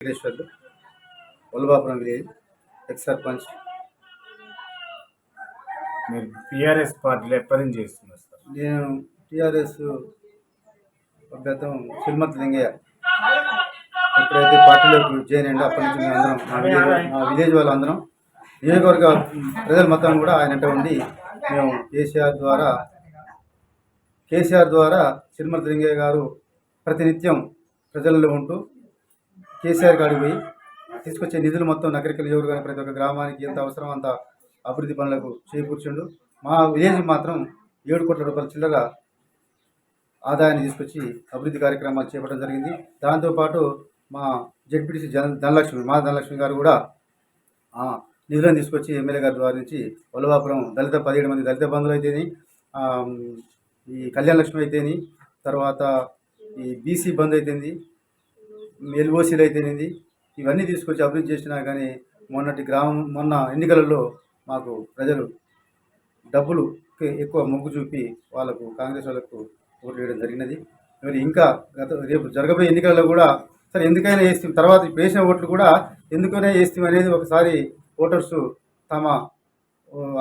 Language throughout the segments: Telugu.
Venkateswarlu Vallabhapuram village ex sarpanch. మీరు టీఆర్ఎస్ పార్టీలో ఎప్పటి నుంచి చేస్తున్నారు సార్? నేను టీఆర్ఎస్ అభ్యర్థం శ్రీమతి లింగయ్య. ఎప్పుడైతే పార్టీలోకి జాయిన్ అయ్యిందో అప్పటి నుంచి అందరం మా విలేజ్ మా విలేజ్ వాళ్ళందరం నియోజకవర్గ ప్రజల మొత్తం కూడా ఆయన ఉండి మేము కేసీఆర్ ద్వారా కేసీఆర్ ద్వారా శ్రీమతి లింగయ్య గారు ప్రతినిత్యం ప్రజలలో ఉంటూ కేసీఆర్ గారికి పోయి తీసుకొచ్చే నిధులు మొత్తం నగరికల ఎవరు కానీ ప్రతి ఒక్క గ్రామానికి ఎంత అవసరం అంత అభివృద్ధి పనులకు చేకూర్చుండు. మా విలేజ్ మాత్రం ఏడు కోట్ల రూపాయల చిల్లర ఆదాయాన్ని తీసుకొచ్చి అభివృద్ధి కార్యక్రమాలు చేపట్టడం జరిగింది. దాంతోపాటు మా జడ్పీటీసీ జన ధనలక్ష్మి మా ధనలక్ష్మి గారు కూడా నిధులను తీసుకొచ్చి ఎమ్మెల్యే గారి ద్వారా నుంచి వల్లభాపురం దళిత పదిహేడు మంది దళిత బంధువులు అయితేని ఈ కళ్యాణ లక్ష్మి అయితేని తర్వాత ఈ బీసీ బంద్ అయితేంది ఎల్ఓసీలు అయితేనేది ఇవన్నీ తీసుకొచ్చి అభివృద్ధి చేసినా కానీ మొన్నటి గ్రామం మొన్న ఎన్నికలలో మాకు ప్రజలు డబ్బులు ఎక్కువ మొగ్గు చూపి వాళ్ళకు కాంగ్రెస్ వాళ్ళకు ఓట్లు వేయడం జరిగినది. మరి ఇంకా గత రేపు జరగబోయే ఎన్నికలలో కూడా సరే ఎందుకైనా వేస్తాం తర్వాత వేసిన ఓట్లు కూడా ఎందుకైనా వేస్తాం అనేది ఒకసారి ఓటర్స్ తమ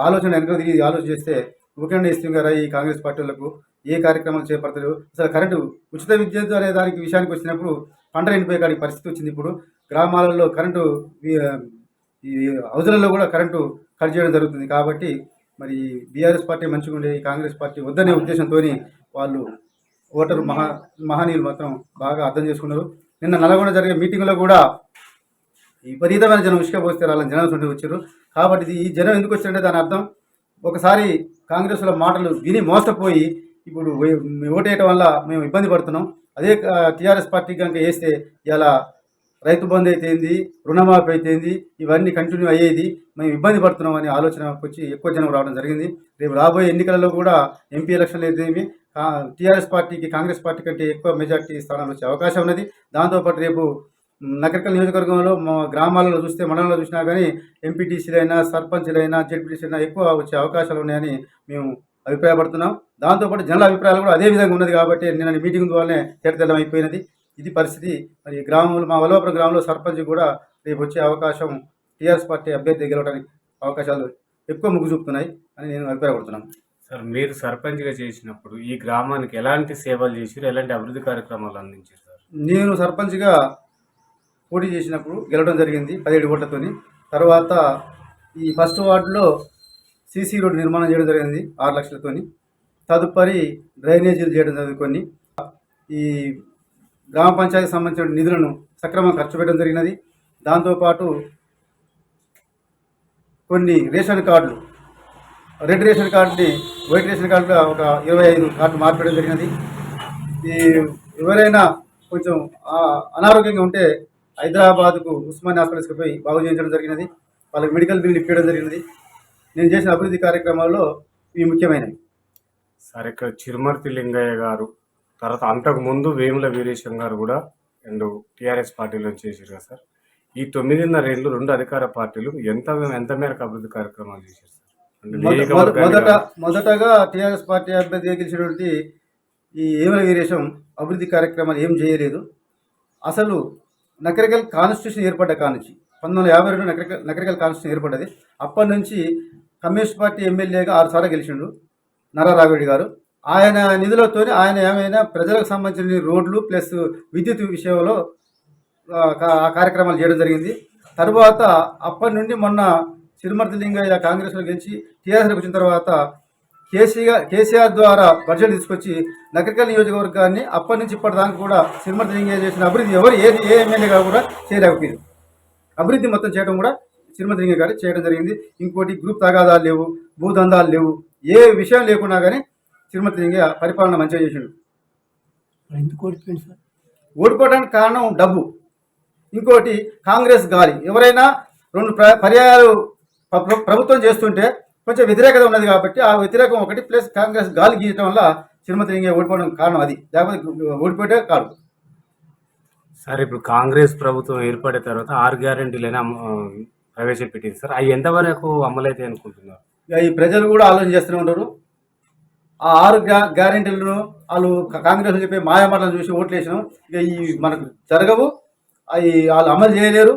ఆలోచన వెనక తిరిగి ఆలోచన చేస్తే ముఖ్యంగా ఇస్తాం గారా ఈ కాంగ్రెస్ పార్టీలకు ఏ కార్యక్రమాలు చేపడతారు? అసలు కరెంటు ఉచిత విద్యుత్ అనే దానికి విషయానికి వచ్చినప్పుడు పంట ఎండిపోయే కాడికి పరిస్థితి వచ్చింది. ఇప్పుడు గ్రామాలలో కరెంటు ఈ- హౌజులలో కూడా కరెంటు కట్ చేయడం జరుగుతుంది. కాబట్టి మరి బీఆర్ఎస్ పార్టీ మంచిగా ఉండే ఈ కాంగ్రెస్ పార్టీ వద్దనే ఉద్దేశంతో వాళ్ళు ఓటరు మహా మహనీయులు మాత్రం బాగా అర్థం చేసుకున్నారు. నిన్న నల్గొండ జరిగే మీటింగ్లో కూడా విపరీతమైన జనం ఇసుక వాళ్ళని జనం చుట్టూ వచ్చారు. కాబట్టి ఇది ఈ జనం ఎందుకు వచ్చారంటే దాని అర్థం ఒకసారి కాంగ్రెస్ల మాటలు విని మోసపోయి ఇప్పుడు ఓటేయటం వల్ల మేము ఇబ్బంది పడుతున్నాం. అదే టీఆర్ఎస్ పార్టీ కనుక వేస్తే ఇలా రైతు బంద్ అయితేంది రుణమాఫీ అయితేంది ఇవన్నీ కంటిన్యూ అయ్యేది మేము ఇబ్బంది పడుతున్నాం అనే ఆలోచన వచ్చి ఎక్కువ జనం రావడం జరిగింది. రేపు రాబోయే ఎన్నికలలో కూడా ఎంపీ ఎలక్షన్లు అయితేమి టీఆర్ఎస్ పార్టీకి కాంగ్రెస్ పార్టీ కంటే ఎక్కువ మెజార్టీ స్థానాలు వచ్చే అవకాశం ఉన్నది. దాంతోపాటు రేపు మ్, నగరికల్ నియోజకవర్గంలో మా గ్రామాలలో చూస్తే మండలంలో చూసినా కానీ ఎంపీటీసీలైనా సర్పంచ్లైనా జెడ్పీటీసీలైనా ఎక్కువ వచ్చే అవకాశాలు ఉన్నాయని మేము అభిప్రాయపడుతున్నాం. దాంతోపాటు జనాల అభిప్రాయాలు కూడా అదే విధంగా ఉన్నది కాబట్టి నిన్న మీటింగ్ ద్వారానే తేటతెల్లం అయిపోయినది. ఇది పరిస్థితి. మరి గ్రామంలో మా వల్లభపురం గ్రామంలో సర్పంచ్ కూడా రేపు వచ్చే అవకాశం టీఆర్ఎస్ పార్టీ అభ్యర్థి గెలవడానికి అవకాశాలు ఎక్కువ మొగ్గు చూపుతున్నాయి అని నేను అభిప్రాయపడుతున్నాను సార్ మీరు సర్పంచ్గా చేసినప్పుడు ఈ గ్రామానికి ఎలాంటి సేవలు చేశారు? ఎలాంటి అభివృద్ధి కార్యక్రమాలు అందించారు సార్? నేను సర్పంచ్గా పోటీ చేసినప్పుడు గెలవడం జరిగింది పదిహేడు ఓట్లతోని. తర్వాత ఈ ఫస్ట్ వార్డులో సీసీ రోడ్డు నిర్మాణం చేయడం జరిగింది ఆరు లక్షలతోని. తదుపరి డ్రైనేజీలు చేయడం జరిగింది కొన్ని. ఈ గ్రామ పంచాయతీ సంబంధించిన నిధులను సక్రమంగా ఖర్చు పెట్టడం జరిగినది. దాంతోపాటు కొన్ని రేషన్ కార్డులు రెడ్ రేషన్ కార్డుని వైట్ రేషన్ కార్డుగా ఒక ఇరవై ఐదు కార్డు మార్పడం జరిగినది. ఈ ఎవరైనా కొంచెం అనారోగ్యంగా ఉంటే హైదరాబాద్కు ఉస్మాన్ హాస్పిటల్స్కి పోయి బాగు చేయించడం జరిగినది. వాళ్ళకి మెడికల్ బిల్ ఇప్పించడం జరిగినది. నేను చేసిన అభివృద్ధి కార్యక్రమాల్లో ఇవి ముఖ్యమైనవి. సార్ ఇక్కడ చిరుమర్తి లింగయ్య గారు తర్వాత అంతకు ముందు వేముల వీరేశం గారు కూడా అండ్ టీఆర్ఎస్ పార్టీలో చేశారు కదా సార్. ఈ తొమ్మిదిన్నర ఏళ్ళు రెండు అధికార పార్టీలు ఎంత ఎంత మేరకు అభివృద్ధి కార్యక్రమాలు చేశారు సార్? మొదట మొదటగా టీఆర్ఎస్ పార్టీ అభ్యర్థిగా గెలిచినటువంటి ఈ ఏమల వీరేశం అభివృద్ధి కార్యక్రమాలు ఏం చేయలేదు. అసలు నకరికల్ కాన్స్టిట్యూషన్ ఏర్పడ్డ కానుంచి పంతొమ్మిది వందల యాభై రెండు నకరికల్ నకరికల్ కాన్స్టిట్యూషన్ ఏర్పడ్డది. అప్పటి నుంచి కమ్యూనిస్ట్ పార్టీ ఎమ్మెల్యేగా ఆరుసార్లు గెలిచిండు గెలిచిండు నారారాఘరెడ్డి గారు. ఆయన నిధులతో ఆయన ఏమైనా ప్రజలకు సంబంధించిన రోడ్లు ప్లస్ విద్యుత్ విషయంలో కార్యక్రమాలు చేయడం జరిగింది. తరువాత అప్పటి నుండి మొన్న సిరిమర్తి లింగయ్య కాంగ్రెస్లో గెలిచి టీఆర్ఎస్లోకి వచ్చిన తర్వాత కేసీఆర్ కేసీఆర్ ద్వారా బడ్జెట్ తీసుకొచ్చి నగరికల్ నియోజకవర్గాన్ని అప్పటి నుంచి ఇప్పటిదాకా కూడా సిరిమర్తి లింగయ్య చేసిన అభివృద్ధి ఎవరు ఏ ఏ ఎమ్మెల్యేగా కూడా చేయలేకపోయింది అభివృద్ధి మొత్తం చేయడం కూడా సిరిమర్తి లింగయ్య గారు చేయడం జరిగింది. ఇంకోటి గ్రూప్ తగాదాలు లేవు భూదందాలు లేవు. ఏ విషయం లేకున్నా కానీ సిరిమర్తి లింగయ్య పరిపాలన మంచిగా చేసిండు. ఎందుకు ఓడిపోయింది సార్? ఓడిపోవడానికి కారణం డబ్బు. ఇంకోటి కాంగ్రెస్ గాలి. ఎవరైనా రెండు ప్ర పర్యాయాలు ప్ర- ప్ర- ప్రభుత్వం చేస్తుంటే కొంచెం వ్యతిరేకత ఉన్నది కాబట్టి ఆ వ్యతిరేకం ఒకటి ప్లస్ కాంగ్రెస్ గాలి గీయటం వల్ల తిరుమతి లింగయ్య ఓడిపోవడం కారణం అది. లేకపోతే ఓడిపోతే కాదు. సార్ ఇప్పుడు కాంగ్రెస్ ప్రభుత్వం ఏర్పడిన తర్వాత ఆరు గ్యారెంటీలైనా ప్రవేశపెట్టింది సార్. అవి ఎంతవరకు అమలైతే అనుకుంటున్నారు? ఇక ఈ ప్రజలు కూడా ఆలోచన చేస్తూనే ఉంటారు. ఆ ఆరు గ్యా గ్యారెంటీలను వాళ్ళు కాంగ్రెస్ చెప్పే మాయమాటలు చూసి ఓట్లు వేసినాం ఇక ఈ మనకు జరగవు. అవి వాళ్ళు అమలు చేయలేరు.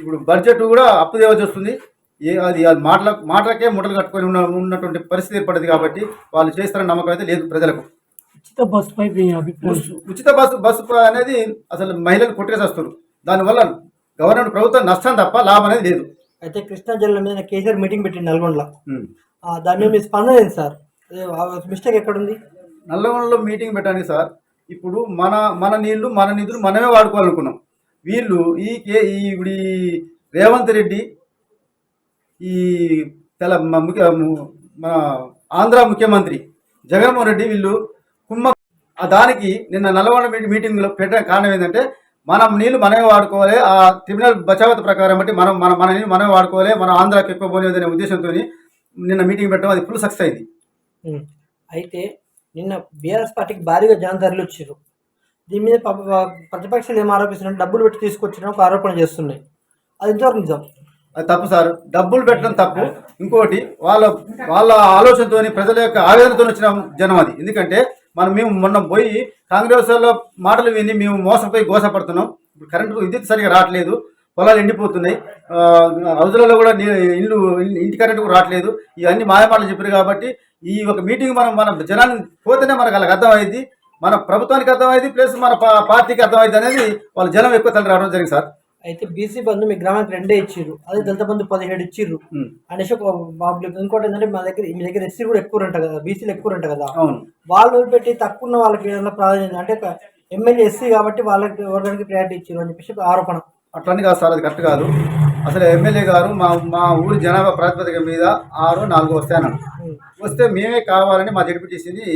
ఇప్పుడు బడ్జెట్ కూడా అప్పు తేవాల్సి వస్తుంది. ఏ అది అది మాటల మాటలకే ముట్టలు కట్టుకొని ఉన్న ఉన్నటువంటి పరిస్థితి ఏర్పడింది కాబట్టి వాళ్ళు చేస్తారని నమ్మకం అయితే లేదు ప్రజలకు. ఉచిత బస్సుపై ఉచిత బస్సు బస్సు అనేది అసలు మహిళలు కొట్టేసేస్తారు. దానివల్ల గవర్నమెంట్ ప్రభుత్వం నష్టం తప్ప లాభం అనేది లేదు. అయితే కృష్ణా జిల్లా మీద కేసీఆర్ మీటింగ్ పెట్టింది నల్గొండలో. దాని మీద మీ స్పందన ఏంటి సార్? మిస్టేక్ ఎక్కడుంది? నల్లగొండలో మీటింగ్ పెట్టడానికి సార్ ఇప్పుడు మన మన నీళ్ళు మన నిధులు మనమే వాడుకోవాలనుకున్నాం. వీళ్ళు ఈ కే ఈ ఇప్పుడు ఈ రేవంత్ రెడ్డి ఈ తెల ముఖ్య మన ఆంధ్ర ముఖ్యమంత్రి జగన్మోహన్ రెడ్డి వీళ్ళు కుమ్మ దానికి నిన్న నల్లగొండ మీటి- మీటింగ్లో పెట్టడానికి కారణం ఏంటంటే మనం నీళ్ళు మనమే వాడుకోవాలి. ఆ ట్రిబ్యునల్ బచావత ప్రకారం బట్టి మనం మన మన నీళ్ళు మనమే వాడుకోవాలి. మన ఆంధ్రాకి ఎక్కువ అనే ఉద్దేశంతో నిన్న మీటింగ్ పెట్టడం అది ఫుల్ సక్సెస్ అయింది. అయితే నిన్న బీఆర్ఎస్ పార్టీకి భారీగా జనం తరలి వచ్చారు. దీని మీద ప్రతిపక్షాలు ఏం ఆరోపిస్తున్నారంటే డబ్బులు పెట్టి తీసుకొచ్చిన ఒక ఆరోపణ చేస్తున్నాయి. అది ఎంతవరకు నిజం? అది తప్పు సార్. డబ్బులు పెట్టడం తప్పు. ఇంకోటి వాళ్ళ వాళ్ళ ఆలోచనతోని ప్రజల యొక్క ఆవేదనతో వచ్చిన జనం అది. ఎందుకంటే మనం మేము మొన్న పోయి కాంగ్రెస్ మాటలు విని మేము మోసపోయి గోసపడుతున్నాం. కరెంటు విద్యుత్ సరిగా రావట్లేదు. పొలాలు ఎండిపోతున్నాయి. హౌజులలో కూడా ఇల్లు ఇంటి కరెంటు కూడా రావట్లేదు. ఇవన్నీ మాయమాటలు చెప్పారు కాబట్టి ఈ ఒక మీటింగ్ మనం మన జనాన్ని పోతేనే మనకు అలాగ అర్థమైంది మన ప్రభుత్వానికి అర్థమైంది ప్లస్ మన పార్టీకి అర్థమైంది అనేది వాళ్ళ జనం ఎక్కువ తల్లి రావడం జరిగింది సార్. అయితే బీసీ బంధు మీ గ్రామానికి రెండే ఇచ్చిర్రు. అదే దళిత బంధు పదిహేడు ఇచ్చిర్రు. ఉమ్, అనేసి ఒక ఇంకోటి ఏంటంటే మా దగ్గర మీ దగ్గర ఎస్సీ కూడా ఎక్కువ ఉంటా కదా బీసీలు ఎక్కువ ఉంటా కదా. అవును. వాళ్ళు పెట్టి తక్కువ ఉన్న వాళ్ళకి ఏదైనా ప్రాధాన్యత అంటే ఎమ్మెల్యే ఎస్సీ కాబట్టి వాళ్ళకి వర్గానికి ప్రయారిటీ ఇచ్చారు అని చెప్పేసి ఆరోపణ. అట్లని కాదు సార్ అది కరెక్ట్ కాదు. అసలు ఎమ్మెల్యే గారు మా మా ఊరి జనాభా ప్రాతిపదిక మీద ఆరు నాలుగు వస్తాయన్నాడు వస్తే మేమే కావాలని మా జడ్పీటీసీని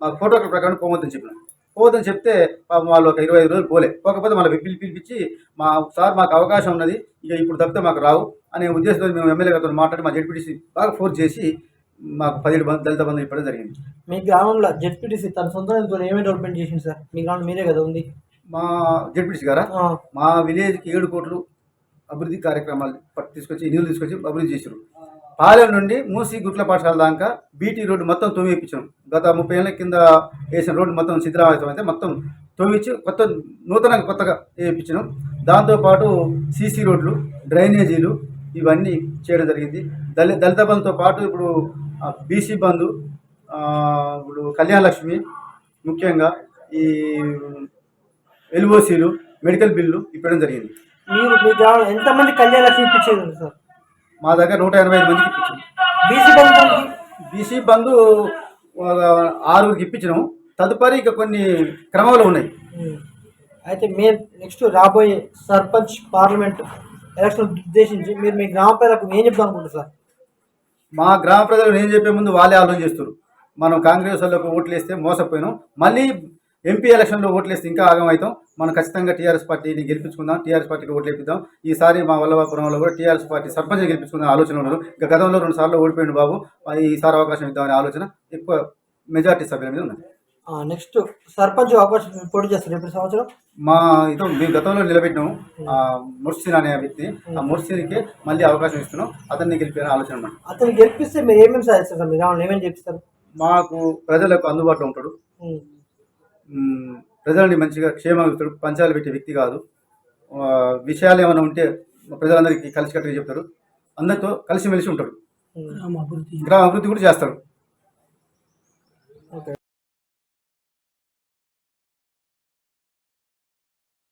మా ఫోటోగ్రాఫర్ ప్రకారం పోవద్దని చెప్పినాం పోవద్దని చెప్తే పాపం వాళ్ళు ఒక ఇరవై ఐదు రోజులు పోలే. పోకపోతే మళ్ళీ పిలిపి పిలిపించి మా సార్ మాకు అవకాశం ఉన్నది ఇక ఇప్పుడు తప్పితే మాకు రావు అనే ఉద్దేశంతో మేము ఎమ్మెల్యే గారితో మాట్లాడి మా జడ్పీటీసీ బాగా ఫోర్స్ చేసి మాకు పదిహేడు బంధు దళిత బంధువులు ఇప్పడం జరిగింది. మీ గ్రామంలో జెడ్పీటీసీ తన సొంత ఏమేమి డెవలప్మెంట్ చేసింది సార్? మీ గ్రామం మీరే కదా ఉంది. మా జడ్పీటీసీ గారా? మా విలేజ్కి ఏడు కోట్లు అభివృద్ధి కార్యక్రమాలు పట్టు తీసుకొచ్చి నిధులు తీసుకొచ్చి అభివృద్ధి చేశారు పాలెం నుండి మూసి గుట్ల పాఠశాల దాకా బీటీ రోడ్డు మొత్తం తొవ్వేపించాం గత ముప్పై ఏళ్ళ కింద వేసిన రోడ్డు మొత్తం సిద్ధరామతం అయితే మొత్తం తొవ్వించి కొత్త నూతనంగా కొత్తగా వేయించినాం. దాంతోపాటు సీసీ రోడ్లు డ్రైనేజీలు ఇవన్నీ చేయడం జరిగింది. దళిత దళిత బంధుతో పాటు ఇప్పుడు బీసీ బంధు ఇప్పుడు కళ్యాణ లక్ష్మి ముఖ్యంగా ఈ ఎల్ఓసీలు మెడికల్ బిల్లు ఇప్పడం జరిగింది. మీరు ఎంతమంది కళ్యాణ లక్ష్మి ఇప్పించేది సార్? మా దగ్గర నూట ఎనభై ఐదు మందికి ఇప్పించాం బీసీ బంధు. బీసీ బంధు ఆరుగురికి ఇప్పించినాం. తదుపరి ఇక కొన్ని క్రమంలో ఉన్నాయి. అయితే మీరు నెక్స్ట్ రాబోయే సర్పంచ్ పార్లమెంట్ ఎలక్షన్ ఉద్దేశించి మీరు మీ గ్రామ ప్రజలకు ఏం చెప్తాం అనుకుంటారు సార్? మా గ్రామ ప్రజలు నేను చెప్పే ముందు వాళ్ళే ఆలోచన చేస్తారు మనం కాంగ్రెస్ వాళ్ళకు ఓట్లు వేస్తే మోసపోయినాం. మళ్ళీ ఎంపీ ఎలక్షన్లో ఓట్లు వేస్తే ఇంకా ఆగమవుతాం మనం ఖచ్చితంగా టీఆర్ఎస్ పార్టీని గెలిపించుకుందాం టీఆర్ఎస్ పార్టీకి ఓట్లు వేపిద్దాం ఈసారి మా వల్లభాపురంలో కూడా టీఆర్ఎస్ పార్టీ సర్పంచ్ గెలిపించుకుందాం ఆలోచన ఉన్నారు. గతంలో రెండు సార్లు ఓడిపోయింది బాబు. ఈసారి అవకాశం ఇద్దామనే ఆలోచన ఎక్కువ మెజార్టీ సభ్యుల మీద ఉన్నది. నెక్స్ట్ సర్పంచ్ అవకాశం పోటీ చేస్తారు ఇప్పుడు సంవత్సరం? మా ఇదో మేము గతంలో నిలబెట్టినాం. ముర్సిన్ అనే వ్యక్తి. ఆ ముర్సిన్కి మళ్ళీ అవకాశం ఇస్తున్నాం. అతన్ని గెలిపే ఆలోచన అన్నమాట అతను గెలిపిస్తే మీరు ఏమేమి సాధిస్తారు సార్? మీ గ్రామంలో ఏమేమి చేపిస్తారు మాకు ప్రజలకు అందుబాటులో ఉంటాడు. ప్రజలని మంచిగా క్షేమగుతాడు పంచాలు పెట్టే వ్యక్తి కాదు. విషయాలు ఏమైనా ఉంటే ప్రజలందరికీ కలిసికట్టుగా చెప్తాడు అందరితో కలిసిమెలిసి ఉంటాడు ఉమ్. గ్రామ అభివృద్ధి. గ్రామ అభివృద్ధి కూడా చేస్తాడు